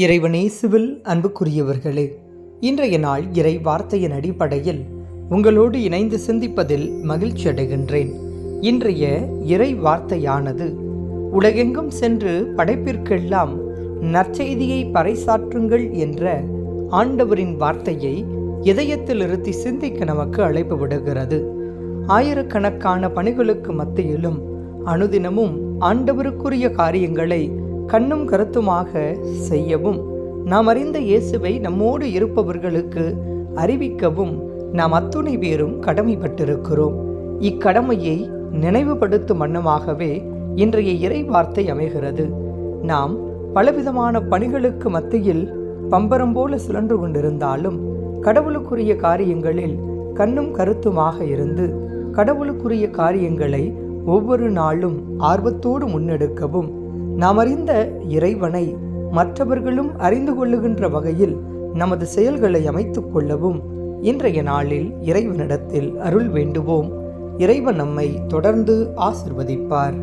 இறைவனேசுவில் அன்புக்குரியவர்களே இன்றைய நாள் இறை வார்த்தையின் அடிப்படையில் உங்களோடு இணைந்து சிந்திப்பதில் மகிழ்ச்சி அடைகின்றேன். இன்றைய இறை வார்த்தையானது உலகெங்கும் சென்று படைப்பிற்கெல்லாம் நற்செய்தியை பறைசாற்றுங்கள் என்ற ஆண்டவரின் வார்த்தையை இதயத்தில் இருத்தி சிந்திக்க நமக்கு அழைப்பு விடுகிறது. ஆயிரக்கணக்கான பணிகளுக்கு மத்தியிலும் அனுதினமும் ஆண்டவருக்குரிய காரியங்களை கண்ணும் கருத்துமாக செய்யவும். நாம் அறிந்த இயேசுவை நம்மோடு இருப்பவர்களுக்கு அறிவிக்கவும் நாம் அத்துணை பேரும் கடமைப்பட்டிருக்கிறோம். இக்கடமையை நினைவுபடுத்தும் வண்ணமாகவே இன்றைய இறை வார்த்தை அமைகிறது. நாம் பலவிதமான பணிகளுக்கு மத்தியில் பம்பரம் போல சுழன்று கொண்டிருந்தாலும் கடவுளுக்குரிய காரியங்களில் கண்ணும் கருத்துமாக இருந்து கடவுளுக்குரிய காரியங்களை ஒவ்வொரு நாளும் ஆர்வத்தோடு முன்னெடுக்கவும் நாம் அறிந்த இறைவனை மற்றவர்களும் அறிந்து கொள்ளுகின்ற வகையில் நமது செயல்களை அமைத்துக் கொள்ளவும் இன்றைய நாளில் இறைவனிடத்தில் அருள் வேண்டுவோம். இறைவன் நம்மை தொடர்ந்து ஆசிர்வதிப்பார்.